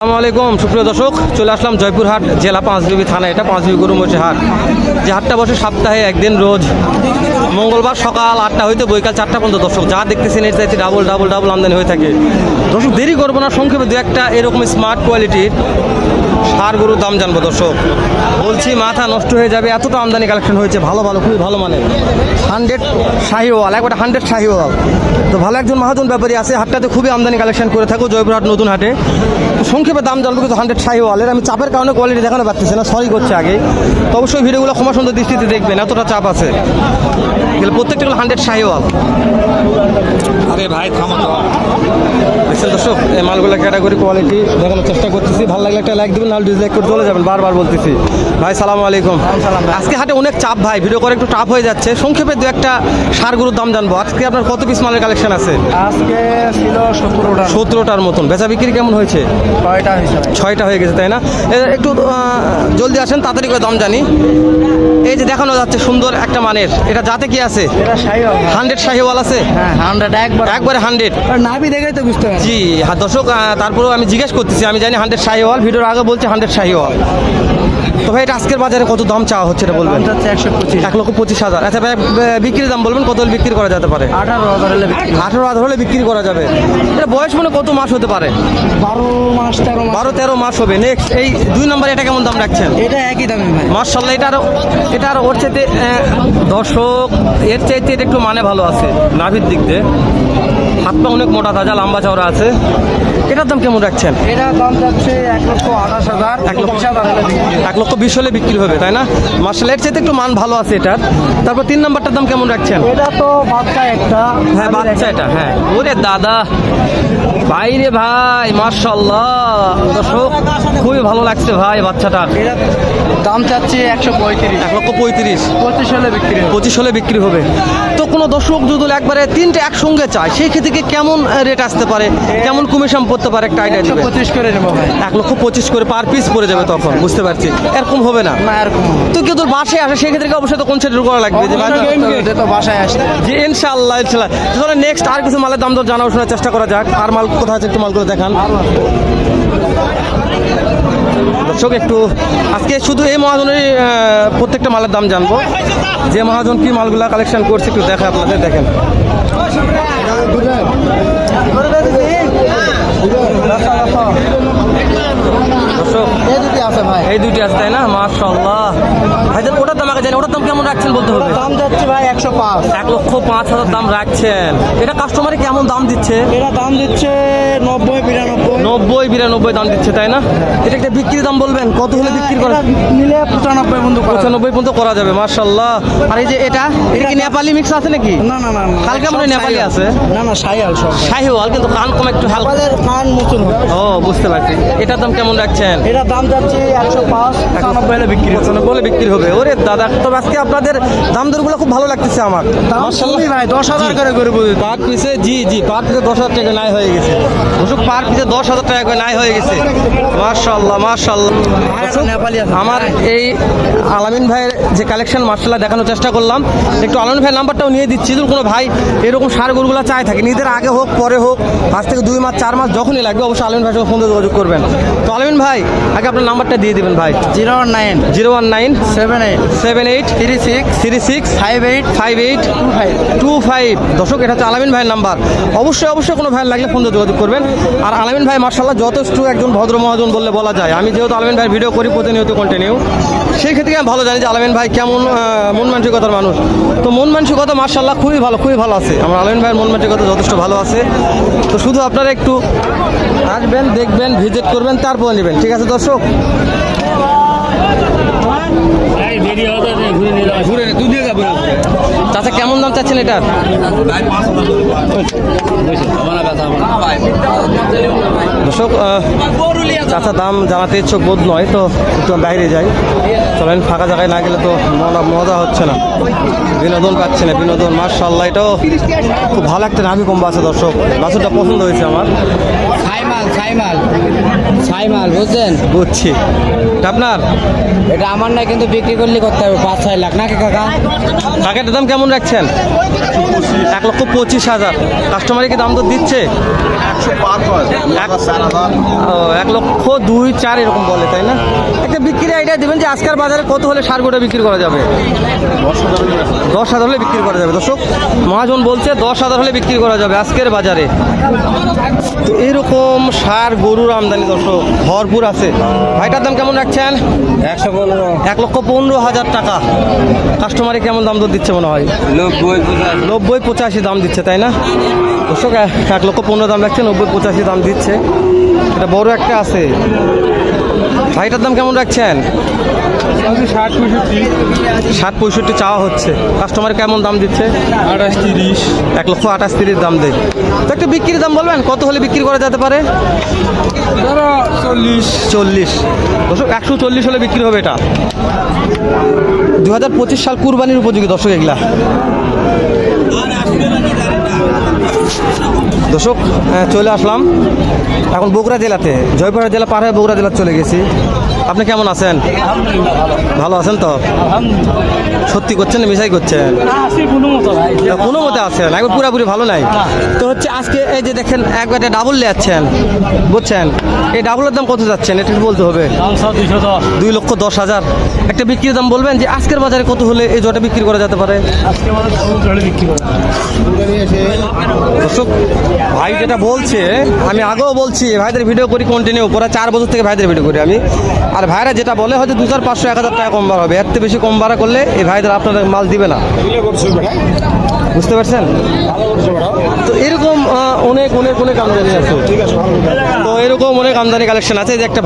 আসসালামু আলাইকুম, সুপ্রিয় দর্শক, চলে আসলাম জয়পুরহাট জেলা পাঁচবিবি থানা, এটা পাঁচবিবি গরুমসি হাট। যে হাটটা বসে সপ্তাহে একদিন রোজ মঙ্গলবার সকাল আটটা হইতে বৈকাল চারটা পর্যন্ত, দর্শক, যা দেখতেছেন এর চাইতে ডাবল ডাবল ডাবল আমদানি হয়ে থাকে। দর্শক, দেরি করব না, সংক্ষেপে দু একটা এরকম স্মার্ট কোয়ালিটির সার গরুর দাম জানব, দর্শক। বলছি, মাথা নষ্ট হয়ে যাবে, এতটা আমদানি কালেকশন হয়েছে, ভালো ভালো, খুবই ভালো মানের। হান্ড্রেড শাহিওয়াল একবারে হান্ড্রেড শাহিওয়াল। তো ভালো একজন মহাজন ব্যাপারী আছে, হাটটাতে খুবই আমদানি কালেকশন করে থাকো, জয়পুরহাট নতুন হাটে। সংক্ষেপে দাম জানব, কিন্তু হান্ড্রেড শাহিওয়ালের, আমি চাপের কারণে কোয়ালিটি দেখানো পারতেছি না সরি করছে আগে। তো অবশ্যই ভিডিওগুলো ক্ষমা সুন্দর দৃষ্টিতে দেখবেন, এতটা চাপ আছে। হলো হান্ড্রেড শাহিওয়াল। আরে ভাই থামো তো। দেখছেন দর্শক এই মালগুলো ক্যাটাগরি কোয়ালিটি দেখানোর চেষ্টা করতেছি। ভালো লাগলে একটা লাইক দিবেন নাহলে ডিসলাইক করে চলে যাবেন বারবার বলতেছি। ভাই সালাম আলাইকুম। আজকে হাটে অনেক চাপ ভাই ভিডিও করে একটু টাফ হয়ে যাচ্ছে। সংক্ষেপে দু একটা সার গরুর দাম জানব। আজকে আপনার কত পিস মালের কালেকশন আছে? আজকে ছিল সতেরোটা। সতেরোটার মতন। বেচা বিক্রি কেমন হয়েছে? ছয়টা ছয়টা হয়ে গেছে তাই না? একটু জলদি আসেন তাড়াতাড়ি করে দাম জানি। এই যে দেখানো যাচ্ছে সুন্দর একটা মানের। এটা যাতে কি আছে? হান্ড্রেড শাহিওয়াল আছে? হ্যাঁ হান্ড্রেড একবার। একবারে হান্ড্রেড। নাভি দেখেই তো বুঝতে পারছি। জি হ্যাঁ দর্শক তারপরেও আমি জিজ্ঞেস করতেছি আমি জানি হান্ড্রেড শাহিওয়াল ভিডিওর আগে বলছে হান্ড্রেড শাহিওয়াল। তো ভাই এটা আজকের বাজারে কত দাম চাওয়া হচ্ছে এটা বলবেন? একশো পঁচিশ। এক লক্ষ পঁচিশ হাজার। আচ্ছা ভাই বিক্রির দাম বলবেন কত হলে বিক্রি করা যেতে পারে? আঠারো হাজার হলে বিক্রি। আঠারো হাজার হলে বিক্রি করা যাবে। এটা বয়স মানে কত মাস হতে পারে? বারো মাস তেরো বারো তেরো মাস হবে। নেক্সট এই দুই নম্বর এটা কেমন দাম রাখছেন? এটা একই দামে ভাই। মার্শাল্লাহ এটা আরও এটা আরও ওর চাইতে দর্শক এর চাইতে একটু মানে ভালো আছে, নাভির দিক দিয়ে। হাত পা অনেক মোটা, তাজা, লম্বা চওড়া আছে। এটার দাম কেমন রাখছেন? এটা দাম যাচ্ছে এক লক্ষ আঠাশ হাজার এক লক্ষ বিশ হলে বিক্রি এক লক্ষ বিশ হলে বিক্রি হবে তাই না? মার্শাল এর চাইতে একটু মান ভালো আছে এটার। তারপর তিন নাম্বারটার দাম কেমন রাখছেন? এটা তো বাচ্চা একটা। হ্যাঁ বাচ্চা এটা হ্যাঁ। ওরে দাদা ভাই রে ভাই মার্শাল্লাহ। দর্শক খুবই ভালো লাগছে ভাই বাচ্চাটা দাম চাচ্ছে একশো পঁয়ত্রিশ। এক লক্ষ পঁয়ত্রিশ। পঁচিশ হলে বিক্রি পঁচিশ হলে বিক্রি হবে। তো কোনো দর্শক যদি একবারে তিনটে একসঙ্গে চায় সেই ক্ষেত্রে কি কেমন রেট আসতে পারে? কেমন কমিশন পড়তে পারে একটা আইডিয়া দেবে পঁচিশ করে নেব ভাই। এক লক্ষ পঁচিশ করে পার পিস পড়ে যাবে তখন বুঝতে পারছি। এরকম হবে না। না এরকম তো কেউ তোর বাসায় আসে সেই ক্ষেত্রে অবশ্যই তো কনসিডার করা লাগবে? যে তো বাসায় আসতে জি ইনশাআল্লাহ ইনশাআল্লাহ। তাহলে নেক্সট আর কিছু মালের দাম দর জানা শোনার চেষ্টা করা যাক। আর মাল কোথায় আছে একটু মালগুলো দেখান। দর্শক একটু আজকে শুধু এই মহাজনের প্রত্যেকটা মালের দাম জানব। যে মহাজন কি মালগুলা কালেকশন করছে একটু দেখে আপনাদের দেখেন। এই দুটি আছে ভাই। এই দুটি আছে তাই না? মাশাল্লাহ ভাইজান ওটার দাম আগে জানি ওটার দাম কেমন রাখছেন বলতে হবে? দাম যাচ্ছে ভাই একশো পাঁচ। এক লক্ষ পাঁচ হাজার দাম রাখছেন। এটা কাস্টমারে কেমন দাম দিচ্ছে? এটা দাম দিচ্ছে নব্বই বিরানব্বই। নব্বই বিরানব্বই দাম দিচ্ছে তাই না? এটা একটা বিক্রি দাম বলবেন? কত হলে বিক্রি করে নিলে পঁচানব্বই বন্ধু করা যাবে। পঁচানব্বই পর্যন্ত করা যাবে মার্শাল্লাহ আর এই যে এটা এটা কি নেপালি মিক্স আছে নাকি? না না না। হালকা মনে নেপালি আছে। না না সাইয়াল সব। শাহিওয়াল কিন্তু কান কম একটু হালকা। কান মুচুন ও বুঝতে পারছি। এটার দাম কেমন রাখছেন? এটার দাম যাচ্ছে একশো পাঁচ পঁচানব্বই হলে বিক্রি হচ্ছে পঁচানব্বই বলে বিক্রি হবে। ওরে দাদা তবে আজকে আপনাদের দাম দরগুলো খুব ভালো লাগতেছে আমার। মার্শাল্লাহ ভাই দশ হাজার করে করে বুঝি পার পিসে জি জি পার পিসে দশ হাজার টাকা নাই হয়ে গেছে। পার পিসে দশ হাজার টাকা করে নাই হয়ে গেছে। মার্শাল্লাহ মার্শাল্লাহ। আমার এই আলামিন ভাইয়ের যে কালেকশন মার্শাল্লাহ দেখানোর চেষ্টা করলাম। একটু আলামিন ভাইয়ের নাম্বারটাও নিয়ে দিচ্ছি। যদি কোনো ভাই এরকম সার গরুগুলো চাই থাকে নিজের আগে হোক পরে হোক আজ থেকে দুই মাস চার মাস যখনই লাগবে অবশ্যই আলামিন ভাইয়ের সঙ্গে ফোন যোগাযোগ করবেন। তো আলামিন ভাই আগে আপনার নাম্বারটা দিয়ে দিবেন ভাই। Zero one nine. Zero one nine. Seven eight. Seven eight. Three six. Three six. Five eight. Five eight. Two five. Two five. দর্শক এটা হচ্ছে আলামিন ভাইয়ের নাম্বার। অবশ্যই অবশ্যই কোনো ভাইয়ের লাগলে ফোন যোগাযোগ করবেন। আর আলামিন ভাই মার্শাল্লাহ যথেষ্ট একজন ভদ্র মহাজন বললে বলা যায়। আমি যেহেতু আলামিন ভাই ভিডিও করি প্রতিনিয়ত কন্টিনিউ সেই ক্ষেত্রে আমি ভালো জানি যে আলামিন ভাই কেমন মন মানসিকতার মানুষ। তো মন মানসিকতা মার্শাল্লাহ খুবই ভালো খুবই ভালো আছে। আমার আলামিন ভাইয়ের মন মানসিকতা যথেষ্ট ভালো আছে। তো শুধু আপনারা একটু আসবেন দেখবেন ভিজিট করবেন তারপর নেবেন। ঠিক আছে দর্শক? চাচা কেমন দাম চাচ্ছেন এটার? দর্শক চাচা দাম জানাতে ইচ্ছুক বোধ নয় তো একটু বাইরে যাই। চলেন ফাঁকা জায়গায় না গেলে তো মজা মজা হচ্ছে না। বিনোদন পাচ্ছে না বিনোদন মার্শাল্লাহ এটাও খুব ভালো একটা নাভি কম্বা আছে দর্শক। বাছুরটা পছন্দ হয়েছে আমার। ছাইমাল ছাইমাল ছাইমাল বুঝছেন? বুঝছি। এটা আপনার? এটা আমার না কিন্তু বিক্রি করলে করতে হবে পাঁচ ছয় লাখ। নাকি কাকা? দাম কেমন রাখছেন? এক লক্ষ পঁচিশ হাজার। কাস্টমারে কি দাম দর দিচ্ছে? ও, এক লক্ষ দুই চার এরকম বলে তাই না? একটা বিক্রি আইডিয়া দেবেন যে আজকের বাজারে কত হলে সার গোটা বিক্রি করা যাবে? দশ হাজার হলে বিক্রি করা যাবে দর্শক। মহাজন বলছে দশ হাজার হলে বিক্রি করা যাবে আজকের বাজারে। তো এরকম সার গরুর আমদানি দর্শক ভরপুর আছে। ভাইটার দাম কেমন রাখছেন? একশো পনেরো। এক লক্ষ পনেরো হাজার টাকা। কাস্টমারে কেমন দাম দর দিচ্ছে মনে হয়? নব্বই নব্বই পঁচাশি দাম দিচ্ছে তাই না? দর্শক এক লক্ষ পনেরো দাম রাখছে নব্বই পঁচাশি দাম দিচ্ছে। এটা বড় একটা আছে। ভাইটার দাম কেমন রাখছেন? ষাট পঁয়ষট্টি ষাট পঁয়ষট্টি চাওয়া হচ্ছে। কাস্টমার কেমন দাম দিচ্ছে? আঠাশ তিরিশ। এক লক্ষ আঠাশ তিরিশ দাম দেয় তো একটা বিক্রির দাম বলবেন কত হলে বিক্রি করা যেতে পারে? ধরো চল্লিশ। চল্লিশ। দর্শক একশো চল্লিশ হলে বিক্রি হবে এটা। দু হাজার পঁচিশ সাল কুরবানির উপযোগী দর্শক এগুলা। দর্শক চলে আসলাম। এখন বগুড়া জেলাতে জয়পুরহাট জেলা পার হয়ে বগুড়া জেলা চলে গেছি। আপনি কেমন আছেন? ভালো আছেন তো? সত্যি করছেন না মিশাই করছেন? কোনো মতে আছেন একবার পুরাপুরি ভালো নাই। তো হচ্ছে আজকে এই যে দেখেন একবারে ডাবল যাচ্ছেন বুঝছেন? এই ডাবলের দাম কত যাচ্ছেন? এটা বলতে হবে। দুই লক্ষ দশ হাজার। একটা বিক্রির দাম বলবেন যে আজকের বাজারে কত হলে এই জটা বিক্রি করা যেতে পারে? দর্শক ভাই যেটা বলছে আমি আগেও বলছি ভাইদের ভিডিও করি কন্টিনিউ পুরো চার বছর থেকে ভাইদের ভিডিও করি আমি। আর ভাইরা যেটা বলে হয়তো দু চার পাঁচশো এক হাজার টাকা কম বাড়া হবে। এর বেশি কম বাড়া করলে এই ভাইদের আপনাদের মাল দিবে না। বুঝতে পারছেন? তো এরকম অনেক অনেক অনেক আমদানি আছে। তো এরকম অনেক আমদানি কালেকশন আছে, যে একটা